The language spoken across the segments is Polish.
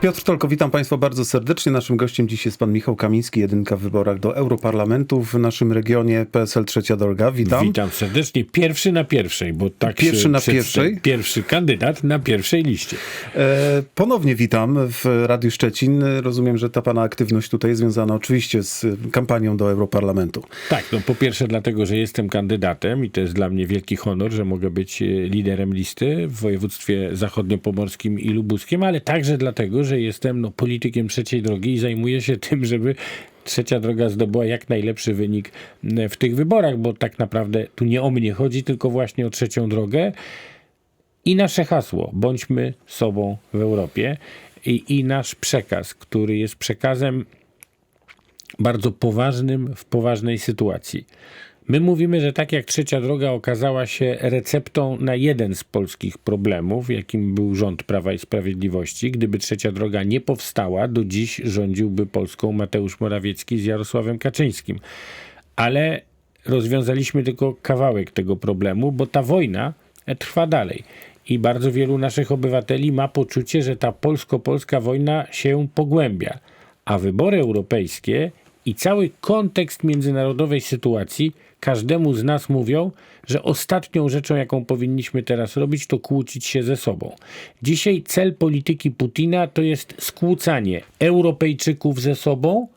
Piotr Tolko, witam Państwa bardzo serdecznie. Naszym gościem dziś jest pan Michał Kamiński, jedynka w wyborach do Europarlamentu w naszym regionie PSL Trzecia Droga. Witam. Witam serdecznie. Pierwszy na pierwszej, bo tak Pierwszy na pierwszej? Pierwszy kandydat na pierwszej liście. E, ponownie witam w Radiu Szczecin. Rozumiem, że ta pana aktywność tutaj związana oczywiście z kampanią do Europarlamentu. Tak, no po pierwsze dlatego, że jestem kandydatem i to jest dla mnie wielki honor, że mogę być e, liderem listy w województwie zachodniopomorskim i lubuskim, ale także dlatego, że jestem no, politykiem trzeciej drogi i zajmuję się tym, żeby trzecia droga zdobyła jak najlepszy wynik m, w tych wyborach, bo tak naprawdę tu nie o mnie chodzi, tylko właśnie o trzecią drogę. I nasze hasło, bądźmy sobą w Europie i, i nasz przekaz, który jest przekazem bardzo poważnym w poważnej sytuacji. My mówimy, że tak jak trzecia droga okazała się receptą na jeden z polskich problemów, jakim był rząd Prawa i Sprawiedliwości, gdyby trzecia droga nie powstała, do dziś rządziłby Polską Mateusz Morawiecki z Jarosławem Kaczyńskim. Ale rozwiązaliśmy tylko kawałek tego problemu, bo ta wojna trwa dalej. I bardzo wielu naszych obywateli ma poczucie, że ta polsko-polska wojna się pogłębia. A wybory europejskie i cały kontekst międzynarodowej sytuacji każdemu z nas mówią, że ostatnią rzeczą, jaką powinniśmy teraz robić, to kłócić się ze sobą. Dzisiaj cel polityki Putina to jest skłócanie Europejczyków ze sobą,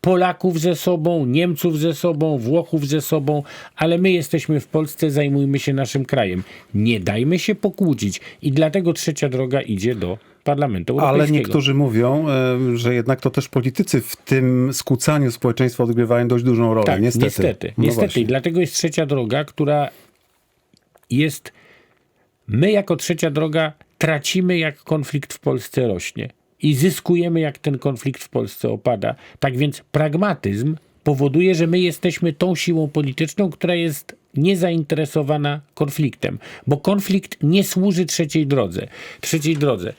Polaków ze sobą, Niemców ze sobą, Włochów ze sobą, ale my jesteśmy w Polsce, zajmujmy się naszym krajem. Nie dajmy się pokłócić i dlatego trzecia droga idzie do Parlamentu Ale Europejskiego. niektórzy mówią, e, że jednak to też politycy w tym skłócaniu społeczeństwa odgrywają dość dużą rolę. Tak, niestety. niestety. No niestety. I dlatego jest trzecia droga, która jest. My, jako trzecia droga, tracimy, jak konflikt w Polsce rośnie. I zyskujemy, jak ten konflikt w Polsce opada. Tak więc pragmatyzm powoduje, że my jesteśmy tą siłą polityczną, która jest niezainteresowana konfliktem, bo konflikt nie służy trzeciej drodze. Trzeciej drodze.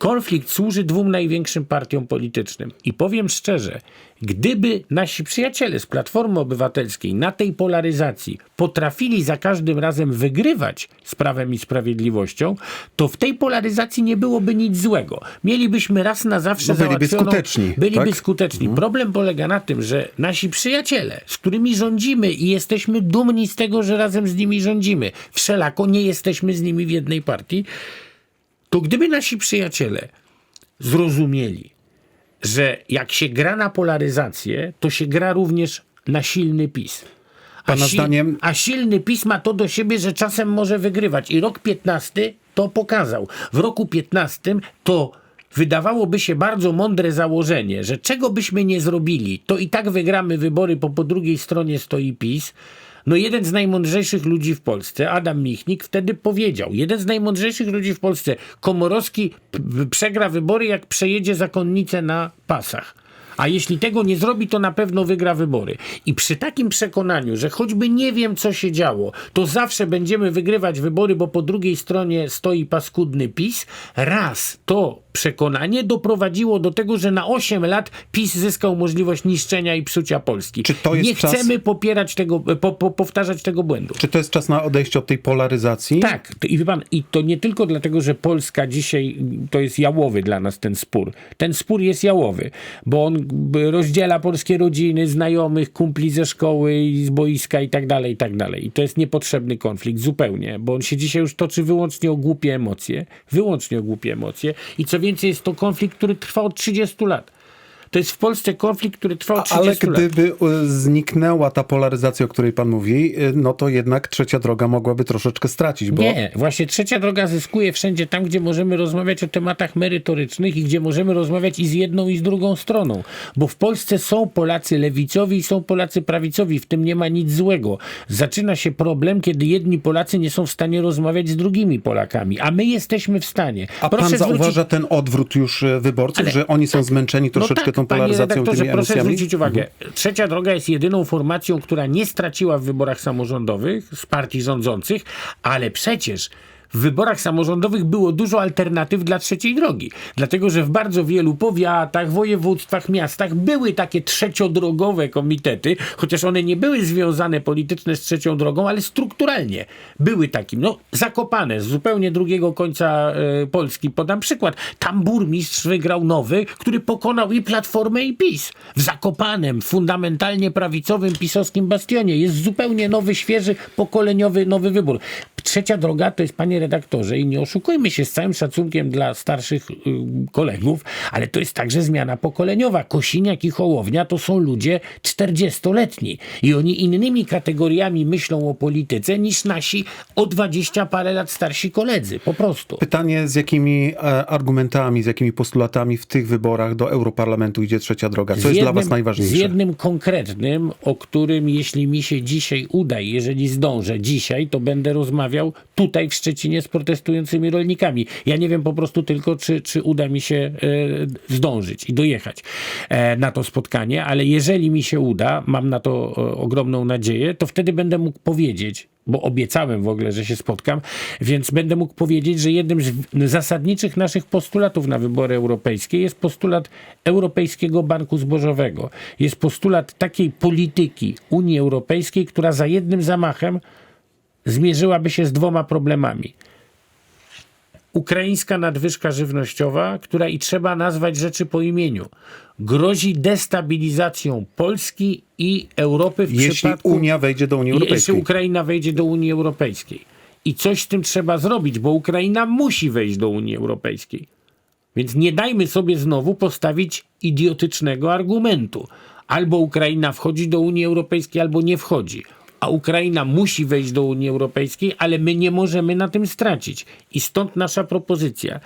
Konflikt służy dwóm największym partiom politycznym. I powiem szczerze, gdyby nasi przyjaciele z Platformy Obywatelskiej na tej polaryzacji potrafili za każdym razem wygrywać z prawem i sprawiedliwością, to w tej polaryzacji nie byłoby nic złego. Mielibyśmy raz na zawsze No byliby skuteczni, Byliby tak? skuteczni. Problem polega na tym, że nasi przyjaciele, z którymi rządzimy i jesteśmy dumni z tego, że razem z nimi rządzimy, wszelako nie jesteśmy z nimi w jednej partii, to gdyby nasi przyjaciele zrozumieli, że jak się gra na polaryzację, to się gra również na silny PiS. A, Pana zdaniem- a silny PiS ma to do siebie, że czasem może wygrywać. I rok 15 to pokazał. W roku 15 to wydawałoby się bardzo mądre założenie, że czego byśmy nie zrobili, to i tak wygramy wybory, bo po drugiej stronie stoi PiS. No jeden z najmądrzejszych ludzi w Polsce, Adam Michnik, wtedy powiedział, jeden z najmądrzejszych ludzi w Polsce, Komorowski przegra wybory, jak przejedzie zakonnicę na pasach. A jeśli tego nie zrobi, to na pewno wygra wybory. I przy takim przekonaniu, że choćby nie wiem, co się działo, to zawsze będziemy wygrywać wybory, bo po drugiej stronie stoi paskudny PiS, raz to przekonanie doprowadziło do tego, że na 8 lat PiS zyskał możliwość niszczenia i psucia Polski. Czy to jest nie czas- chcemy popierać tego, po, po, powtarzać tego błędu. Czy to jest czas na odejście od tej polaryzacji? Tak, i wie pan, i to nie tylko dlatego, że Polska dzisiaj to jest jałowy dla nas ten spór. Ten spór jest jałowy, bo on rozdziela polskie rodziny, znajomych, kumpli ze szkoły i z boiska i tak dalej, i tak dalej. I to jest niepotrzebny konflikt zupełnie, bo on się dzisiaj już toczy wyłącznie o głupie emocje, wyłącznie o głupie emocje i co więcej jest to konflikt, który trwa od 30 lat. To jest w Polsce konflikt, który trwa od 30 Ale lat. gdyby y, zniknęła ta polaryzacja, o której pan mówi, y, no to jednak trzecia droga mogłaby troszeczkę stracić, bo Nie, właśnie trzecia droga zyskuje wszędzie tam, gdzie możemy rozmawiać o tematach merytorycznych i gdzie możemy rozmawiać i z jedną, i z drugą stroną. Bo w Polsce są Polacy lewicowi i są Polacy prawicowi, w tym nie ma nic złego. Zaczyna się problem, kiedy jedni Polacy nie są w stanie rozmawiać z drugimi Polakami, a my jesteśmy w stanie. A pan zwrócić- zauważa ten odwrót już e, wyborców, Ale- że oni są zmęczeni troszeczkę no tak, tą polaryzacją, panie tymi proszę emocjami? zwrócić uwagę. Trzecia droga jest jedyną formacją, która nie straciła w wyborach samorządowych z partii rządzących, ale przecież w wyborach samorządowych było dużo alternatyw dla trzeciej drogi. Dlatego, że w bardzo wielu powiatach, województwach, miastach były takie trzeciodrogowe komitety, chociaż one nie były związane polityczne z trzecią drogą, ale strukturalnie były takim. No, zakopane z zupełnie drugiego końca e, Polski. Podam przykład. Tam burmistrz wygrał nowy, który pokonał i Platformę i PiS. W Zakopanem, fundamentalnie prawicowym pisowskim bastionie jest zupełnie nowy, świeży, pokoleniowy nowy wybór. Trzecia droga to jest, panie redaktorze, i nie oszukujmy się z całym szacunkiem dla starszych y, kolegów, ale to jest także zmiana pokoleniowa. Kosiniak i Hołownia to są ludzie 40-letni i oni innymi kategoriami myślą o polityce niż nasi o 20 parę lat starsi koledzy. Po prostu. Pytanie, z jakimi e, argumentami, z jakimi postulatami w tych wyborach do Europarlamentu idzie trzecia droga? Co Z jest dla jednym- was najważniejsze? Z jednym konkretnym, o którym jeśli mi się dzisiaj uda, jeżeli zdążę dzisiaj, to będę rozmawiał tutaj w Szczecinie z protestującymi rolnikami. Ja nie wiem po prostu tylko, czy, czy uda mi się e, zdążyć i dojechać e, na to spotkanie, ale jeżeli mi się uda, mam na to e, ogromną nadzieję, to wtedy będę mógł powiedzieć, bo obiecałem w ogóle, że się spotkam, więc będę mógł powiedzieć, że jednym z zasadniczych naszych postulatów na wybory europejskie jest postulat Europejskiego Banku Zbożowego. Jest postulat takiej polityki Unii Europejskiej, która za jednym zamachem zmierzyłaby się z dwoma problemami. Ukraińska nadwyżka żywnościowa, która i trzeba nazwać rzeczy po imieniu, grozi destabilizacją Polski i Europy w Jeśli przypadku Unia wejdzie do Unii jeśli Europejskiej. Ukraina wejdzie do Unii Europejskiej. I coś z tym trzeba zrobić, bo Ukraina musi wejść do Unii Europejskiej. Więc nie dajmy sobie znowu postawić idiotycznego argumentu. Albo Ukraina wchodzi do Unii Europejskiej, albo nie wchodzi. A Ukraina musi wejść do Unii Europejskiej, ale my nie możemy na tym stracić. I stąd nasza propozycja.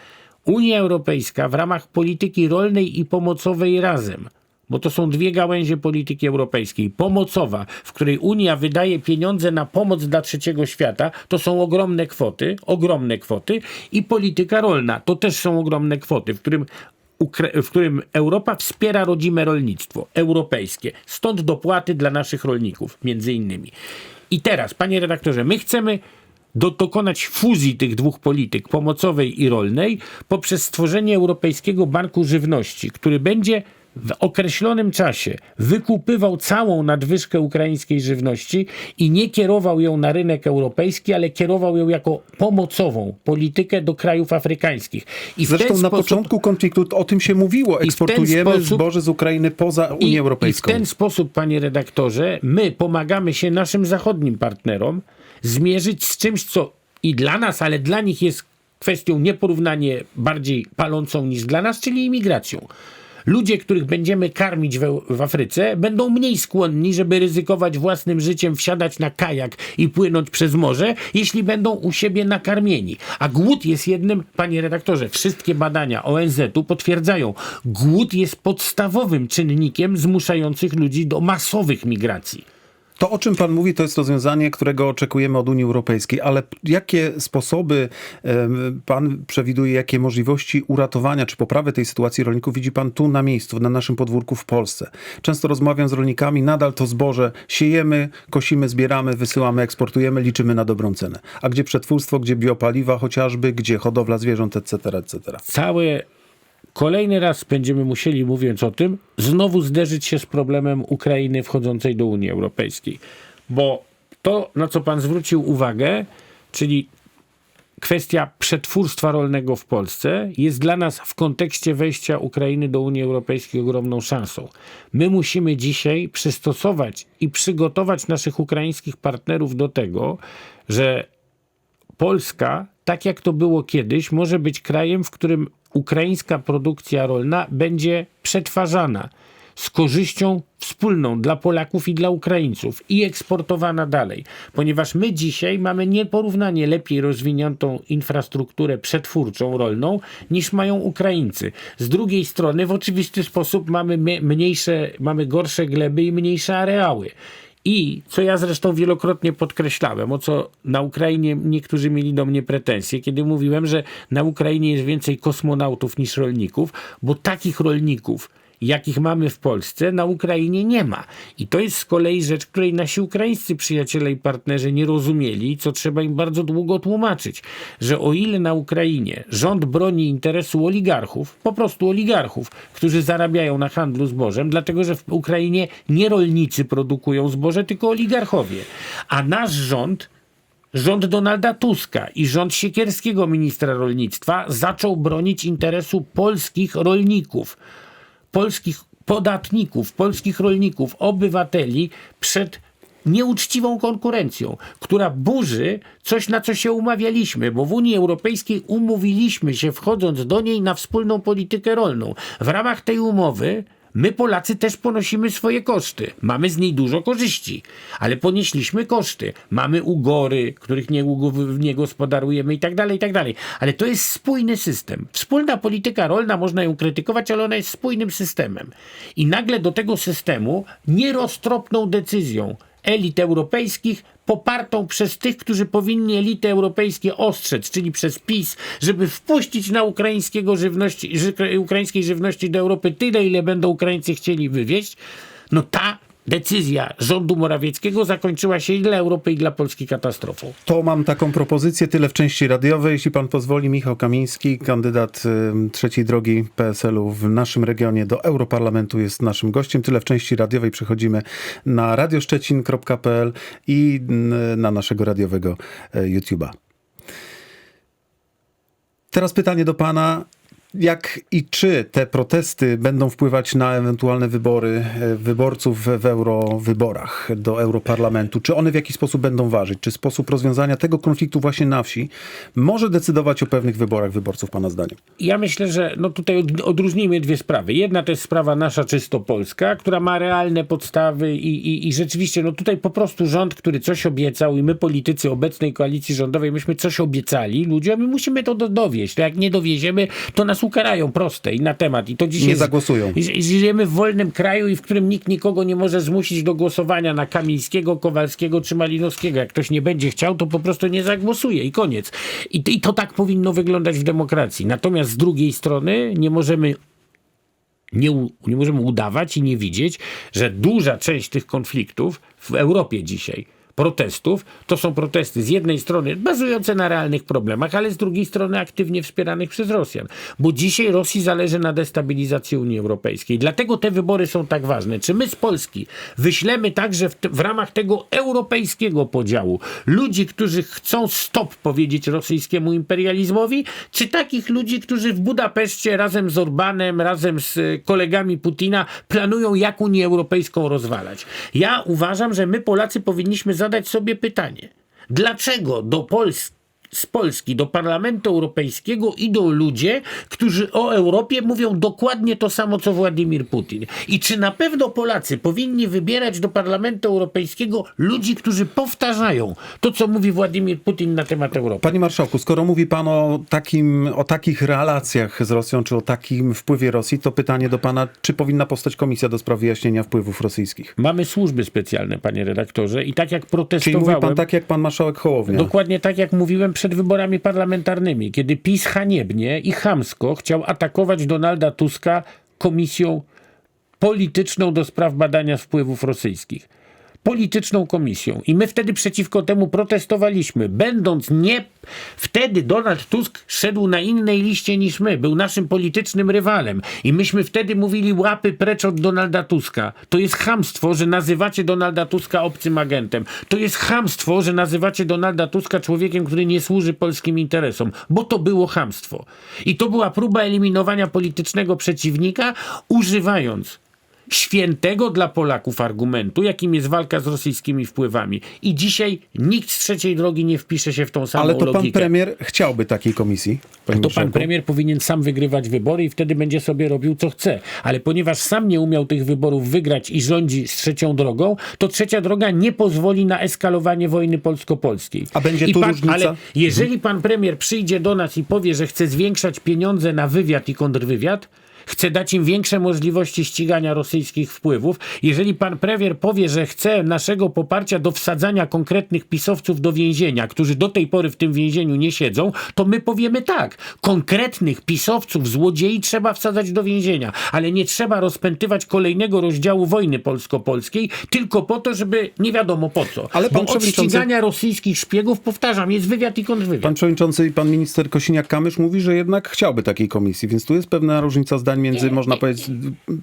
Unia Europejska w ramach polityki rolnej i pomocowej razem bo to są dwie gałęzie polityki europejskiej. Pomocowa, w której Unia wydaje pieniądze na pomoc dla trzeciego świata, to są ogromne kwoty, ogromne kwoty i polityka rolna, to też są ogromne kwoty, w którym w którym Europa wspiera rodzime rolnictwo europejskie. Stąd dopłaty dla naszych rolników, między innymi. I teraz, panie redaktorze, my chcemy do, dokonać fuzji tych dwóch polityk, pomocowej i rolnej, poprzez stworzenie Europejskiego Banku Żywności, który będzie w określonym czasie wykupywał całą nadwyżkę ukraińskiej żywności i nie kierował ją na rynek europejski, ale kierował ją jako pomocową politykę do krajów afrykańskich. I Zresztą na sposób, początku konfliktu o tym się mówiło. Eksportujemy sposób- zboże z Ukrainy poza Unię i, Europejską. I w ten sposób, panie redaktorze, my pomagamy się naszym zachodnim partnerom zmierzyć z czymś, co i dla nas, ale dla nich jest kwestią nieporównanie bardziej palącą niż dla nas, czyli imigracją. Ludzie, których będziemy karmić w, w Afryce, będą mniej skłonni, żeby ryzykować własnym życiem, wsiadać na kajak i płynąć przez morze, jeśli będą u siebie nakarmieni. A głód jest jednym, panie redaktorze, wszystkie badania ONZ-u potwierdzają, głód jest podstawowym czynnikiem zmuszających ludzi do masowych migracji. To, o czym pan mówi, to jest rozwiązanie, którego oczekujemy od Unii Europejskiej, ale jakie sposoby pan przewiduje, jakie możliwości uratowania czy poprawy tej sytuacji rolników widzi pan tu na miejscu, na naszym podwórku w Polsce? Często rozmawiam z rolnikami, nadal to zboże siejemy, kosimy, zbieramy, wysyłamy, eksportujemy, liczymy na dobrą cenę. A gdzie przetwórstwo, gdzie biopaliwa chociażby, gdzie hodowla zwierząt, etc., etc. całe kolejny raz będziemy musieli, mówiąc o tym, znowu zderzyć się z problemem Ukrainy wchodzącej do Unii Europejskiej. Bo to, na co pan zwrócił uwagę, czyli kwestia przetwórstwa rolnego w Polsce jest dla nas w kontekście wejścia Ukrainy do Unii Europejskiej ogromną szansą. My musimy dzisiaj przystosować i przygotować naszych ukraińskich partnerów do tego, że Polska, tak jak to było kiedyś, może być krajem, w którym ukraińska produkcja rolna będzie przetwarzana z korzyścią wspólną dla Polaków i dla Ukraińców i eksportowana dalej. Ponieważ my dzisiaj mamy nieporównanie lepiej rozwiniętą infrastrukturę przetwórczą rolną niż mają Ukraińcy. Z drugiej strony w oczywisty sposób mamy mniejsze, mamy gorsze gleby i mniejsze areały. I co ja zresztą wielokrotnie podkreślałem, o co na Ukrainie niektórzy mieli do mnie pretensje, kiedy mówiłem, że na Ukrainie jest więcej kosmonautów niż rolników, bo takich rolników jakich mamy w Polsce, na Ukrainie nie ma. I to jest z kolei rzecz, której nasi ukraińscy przyjaciele i partnerzy nie rozumieli, co trzeba im bardzo długo tłumaczyć, że o ile na Ukrainie rząd broni interesu oligarchów, po prostu oligarchów, którzy zarabiają na handlu zbożem, dlatego że w Ukrainie nie rolnicy produkują zboże, tylko oligarchowie. A nasz rząd rząd Donalda Tuska i rząd Siekierskiego, ministra rolnictwa, zaczął bronić interesu polskich rolników, polskich podatników, polskich rolników, obywateli przed nieuczciwą konkurencją, która burzy coś, na co się umawialiśmy, bo w Unii Europejskiej umówiliśmy się, wchodząc do niej, na wspólną politykę rolną. W ramach tej umowy My Polacy też ponosimy swoje koszty. Mamy z niej dużo korzyści, ale ponieśliśmy koszty. Mamy ugory, których nie, nie gospodarujemy i tak dalej, i tak dalej. Ale to jest spójny system. Wspólna polityka rolna, można ją krytykować, ale ona jest spójnym systemem. I nagle do tego systemu nieroztropną decyzją elit europejskich, popartą przez tych, którzy powinni elity europejskie ostrzec, czyli przez PiS, żeby wpuścić na ukraińskiego żywności, ży, ukraińskiej żywności do Europy tyle, ile będą Ukraińcy chcieli wywieźć, no ta decyzja rządu Morawieckiego zakończyła się i dla Europy, i dla Polski katastrofą. To mam taką propozycję, tyle w części radiowej. Jeśli pan pozwoli, Michał Kamiński, kandydat trzeciej drogi PSL-u w naszym regionie do Europarlamentu jest naszym gościem. Tyle w części radiowej. Przechodzimy na radioszczecin.pl i y, na naszego radiowego y, YouTube'a. Teraz pytanie do pana. Jak i czy te protesty będą wpływać na ewentualne wybory e, wyborców w eurowyborach do Europarlamentu? Czy one w jakiś sposób będą ważyć? Czy sposób rozwiązania tego konfliktu właśnie na wsi może decydować o pewnych wyborach wyborców, pana zdaniem? Ja myślę, że no tutaj od, odróżnijmy dwie sprawy. Jedna to jest sprawa nasza czysto polska, która ma realne podstawy i, i, i rzeczywiście no tutaj po prostu rząd, który coś obiecał i my politycy obecnej koalicji rządowej, myśmy coś obiecali ludziom i musimy to do, dowieść. To jak nie dowieziemy, to nas ukarają proste i na temat. I to dzisiaj Nie zagłosują. Żyjemy w wolnym kraju i w którym nikt nikogo nie może zmusić do głosowania na Kamińskiego, Kowalskiego czy Malinowskiego. Jak ktoś nie będzie chciał, to po prostu nie zagłosuje i koniec. I, I to tak powinno wyglądać w demokracji. Natomiast z drugiej strony nie możemy nie, nie możemy udawać i nie widzieć, że duża część tych konfliktów w Europie dzisiaj, protestów, to są protesty z jednej strony bazujące na realnych problemach, ale z drugiej strony aktywnie wspieranych przez Rosjan. Bo dzisiaj Rosji zależy na destabilizacji Unii Europejskiej. Dlatego te wybory są tak ważne. Czy my z Polski wyślemy także w, w ramach tego europejskiego podziału ludzi, którzy chcą stop powiedzieć rosyjskiemu imperializmowi, czy takich ludzi, którzy w Budapeszcie razem z Orbanem, razem z y, kolegami Putina planują jak Unię Europejską rozwalać. Ja uważam, że my Polacy powinniśmy zadać sobie pytanie, dlaczego do Polski z Polski do Parlamentu Europejskiego idą ludzie, którzy o Europie mówią dokładnie to samo, co Władimir Putin. I czy na pewno Polacy powinni wybierać do Parlamentu Europejskiego ludzi, którzy powtarzają to, co mówi Władimir Putin na temat Europy? Panie marszałku, skoro mówi pan o, takim, o takich relacjach z Rosją, czy o takim wpływie Rosji, to pytanie do pana, czy powinna powstać komisja do spraw wyjaśnienia wpływów rosyjskich? Mamy służby specjalne, panie redaktorze, i tak jak Czyli protestowałem... mówi pan tak, jak pan marszałek Hołownia. Dokładnie tak, jak mówiłem przed wyborami parlamentarnymi, kiedy PiS haniebnie i chamsko chciał atakować Donalda Tuska komisją polityczną do spraw badania wpływów rosyjskich. Polityczną komisją. I my wtedy przeciwko temu protestowaliśmy. Będąc nie. Wtedy Donald Tusk szedł na innej liście niż my. Był naszym politycznym rywalem. I myśmy wtedy mówili łapy precz od Donalda Tuska. To jest chamstwo, że nazywacie Donalda Tuska obcym agentem. To jest chamstwo, że nazywacie Donalda Tuska człowiekiem, który nie służy polskim interesom. Bo to było chamstwo. I to była próba eliminowania politycznego przeciwnika, używając świętego dla Polaków argumentu, jakim jest walka z rosyjskimi wpływami. I dzisiaj nikt z trzeciej drogi nie wpisze się w tą samą Ale to pan logikę. premier chciałby takiej komisji. To pan premier powinien sam wygrywać wybory i wtedy będzie sobie robił co chce. Ale ponieważ sam nie umiał tych wyborów wygrać i rządzi z trzecią drogą, to trzecia droga nie pozwoli na eskalowanie wojny polsko-polskiej. A będzie I tu pan, różnica? Ale jeżeli pan premier przyjdzie do nas i powie, że chce zwiększać pieniądze na wywiad i kontrwywiad, chce dać im większe możliwości ścigania rosyjskich wpływów. Jeżeli pan premier powie, że chce naszego poparcia do wsadzania konkretnych pisowców do więzienia, którzy do tej pory w tym więzieniu nie siedzą, to my powiemy tak. Konkretnych pisowców, złodziei trzeba wsadzać do więzienia, ale nie trzeba rozpętywać kolejnego rozdziału wojny polsko-polskiej tylko po to, żeby nie wiadomo po co. Ale pan Bo od ścigania rosyjskich szpiegów, powtarzam, jest wywiad i kontrwywiad. Pan przewodniczący i pan minister Kosiniak-Kamysz mówi, że jednak chciałby takiej komisji, więc tu jest pewna różnica zdań między, można powiedzieć,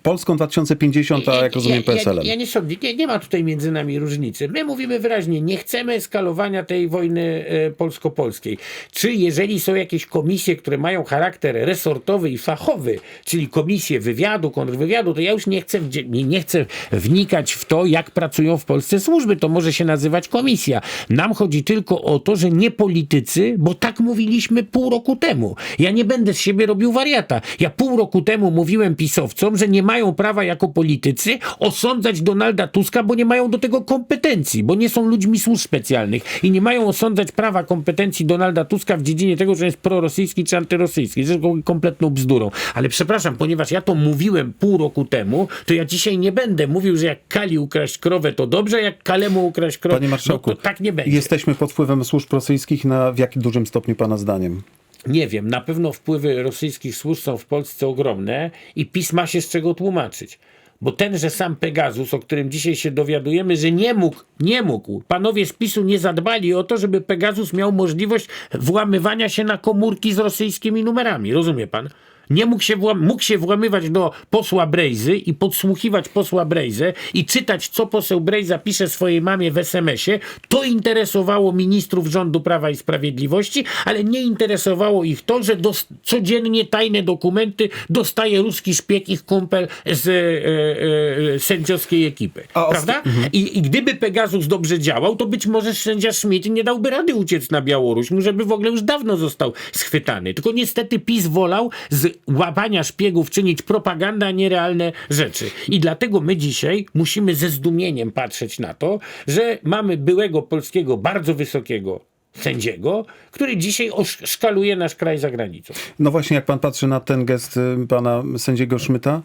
Polską 2050, a jak rozumiem PSL-em. Ja, ja nie, sądzę, nie, nie ma tutaj między nami różnicy. My mówimy wyraźnie, nie chcemy eskalowania tej wojny e, polsko-polskiej. Czy jeżeli są jakieś komisje, które mają charakter resortowy i fachowy, czyli komisje wywiadu, kontrwywiadu, to ja już nie chcę, nie chcę wnikać w to, jak pracują w Polsce służby. To może się nazywać komisja. Nam chodzi tylko o to, że nie politycy, bo tak mówiliśmy pół roku temu. Ja nie będę z siebie robił wariata. Ja pół roku temu mówiłem pisowcom, że nie mają prawa jako politycy osądzać Donalda Tuska, bo nie mają do tego kompetencji, bo nie są ludźmi służb specjalnych i nie mają osądzać prawa kompetencji Donalda Tuska w dziedzinie tego, że jest prorosyjski czy antyrosyjski. Zresztą kompletną bzdurą. Ale przepraszam, ponieważ ja to mówiłem pół roku temu, to ja dzisiaj nie będę mówił, że jak Kali ukraść krowę to dobrze, jak Kalemu ukraść krowę Panie marszałku, no tak nie będzie. jesteśmy pod wpływem służb rosyjskich na w jak dużym stopniu pana zdaniem? Nie wiem, na pewno wpływy rosyjskich służb są w Polsce ogromne i PiS ma się z czego tłumaczyć. Bo tenże sam Pegasus, o którym dzisiaj się dowiadujemy, że nie mógł, nie mógł, panowie z PiSu nie zadbali o to, żeby Pegasus miał możliwość włamywania się na komórki z rosyjskimi numerami. Rozumie pan? Nie mógł się, mógł się włamywać do posła Brejzy i podsłuchiwać posła Brejzę i czytać, co poseł Brejza pisze swojej mamie w SMS-ie. To interesowało ministrów rządu Prawa i Sprawiedliwości, ale nie interesowało ich to, że codziennie tajne dokumenty dostaje ruski szpieg, ich kumpel z e, e, sędziowskiej ekipy. Os- Prawda? I, I gdyby Pegasus dobrze działał, to być może sędzia Schmidt nie dałby rady uciec na Białoruś, żeby w ogóle już dawno został schwytany. Tylko niestety PiS wolał z łapania szpiegów czynić propagandę, a nie realne rzeczy. I dlatego my dzisiaj musimy ze zdumieniem patrzeć na to, że mamy byłego polskiego, bardzo wysokiego sędziego, który dzisiaj osz- szkaluje nasz kraj za granicą. No właśnie, jak pan patrzy na ten gest y, pana sędziego Szmyta,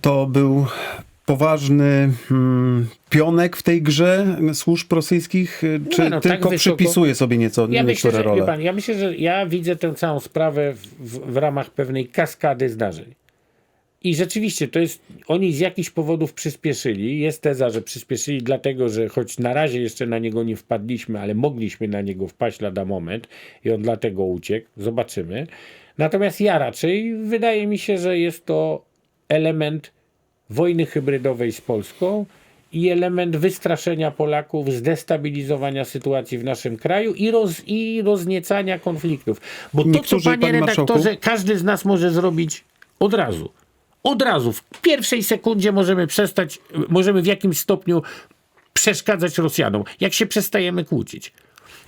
to był poważny hmm, pionek w tej grze służb rosyjskich, czy no, tak tylko wysoko- przypisuje sobie nieco Ja myślę, niektóre że, role? wie pan, ja myślę, że ja widzę tę całą sprawę w, w, w ramach pewnej kaskady zdarzeń. I rzeczywiście to jest, oni z jakichś powodów przyspieszyli. Jest teza, że przyspieszyli dlatego, że choć na razie jeszcze na niego nie wpadliśmy, ale mogliśmy na niego wpaść lada moment i on dlatego uciekł. Zobaczymy. Natomiast ja raczej wydaje mi się, że jest to element wojny hybrydowej z Polską i element wystraszenia Polaków, zdestabilizowania sytuacji w naszym kraju i, roz, i rozniecania konfliktów. Bo to, Niektórzy, co panie marszałku- redaktorze, każdy z nas może zrobić od razu. Od razu, w pierwszej sekundzie możemy przestać, możemy w jakimś stopniu przeszkadzać Rosjanom, jak się przestajemy kłócić.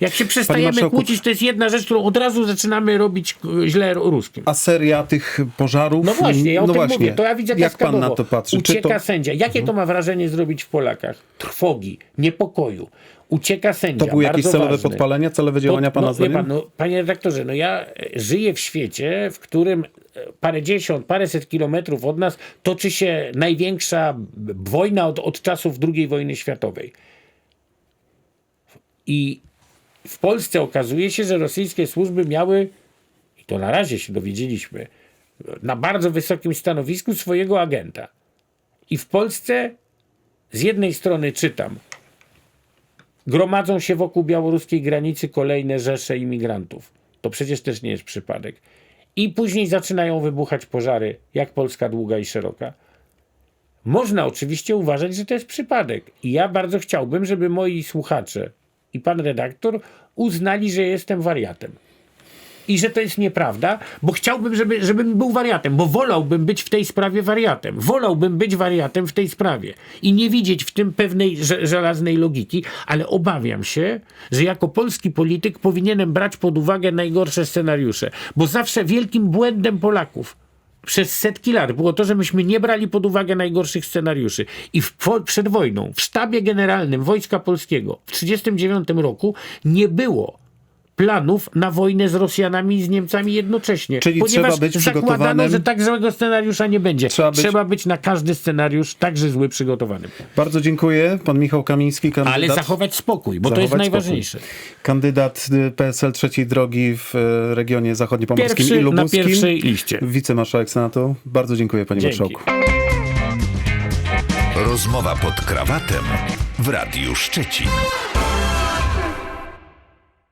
Jak się przestajemy kłócić, to jest jedna rzecz, którą od razu zaczynamy robić źle ruskim. A seria tych pożarów? No właśnie, ja o no tym właśnie. mówię, to ja widzę Jak pan na to patrzy? Ucieka to... Mhm. sędzia. Jakie to ma wrażenie zrobić w Polakach? Trwogi, niepokoju. Ucieka sędzia. To były jakieś celowe ważne. podpalenia, celowe działania To- pana no, zdaniem? pan, no, panie redaktorze, no ja e, żyję w świecie, w którym e, parędziesiąt, paręset kilometrów od nas toczy się największa wojna od, od czasów II wojny światowej. I w Polsce okazuje się, że rosyjskie służby miały, i to na razie się dowiedzieliśmy, na bardzo wysokim stanowisku swojego agenta. I w Polsce z jednej strony czytam, gromadzą się wokół białoruskiej granicy kolejne rzesze imigrantów. To przecież też nie jest przypadek. I później zaczynają wybuchać pożary, jak Polska długa i szeroka. Można oczywiście uważać, że to jest przypadek. I ja bardzo chciałbym, żeby moi słuchacze i pan redaktor uznali, że jestem wariatem. I że to jest nieprawda, bo chciałbym, żeby, żebym był wariatem, bo wolałbym być w tej sprawie wariatem. Wolałbym być wariatem w tej sprawie i nie widzieć w tym pewnej że, żelaznej logiki, ale obawiam się, że jako polski polityk powinienem brać pod uwagę najgorsze scenariusze, bo zawsze wielkim błędem Polaków przez setki lat było to, że myśmy nie brali pod uwagę najgorszych scenariuszy. I w, przed wojną w sztabie generalnym Wojska Polskiego w 1939 roku nie było planów na wojnę z Rosjanami i z Niemcami jednocześnie. Czyli ponieważ trzeba być zakładano, przygotowanym- że tak złego scenariusza nie będzie. Trzeba Trzeba być- być... na każdy scenariusz, także zły, przygotowanym. Bardzo dziękuję. Pan Michał Kamiński, kandydat. Ale zachować spokój, bo to jest Zachować najważniejsze. spokój. Kandydat y, PSL trzeciej drogi w y, regionie zachodniopomorskim Pierwszy i na lubuskim. pierwszej liście. Wicemarszałek Senatu. Bardzo dziękuję panie Dzięki. marszałku. Rozmowa pod krawatem w Radiu Szczecin.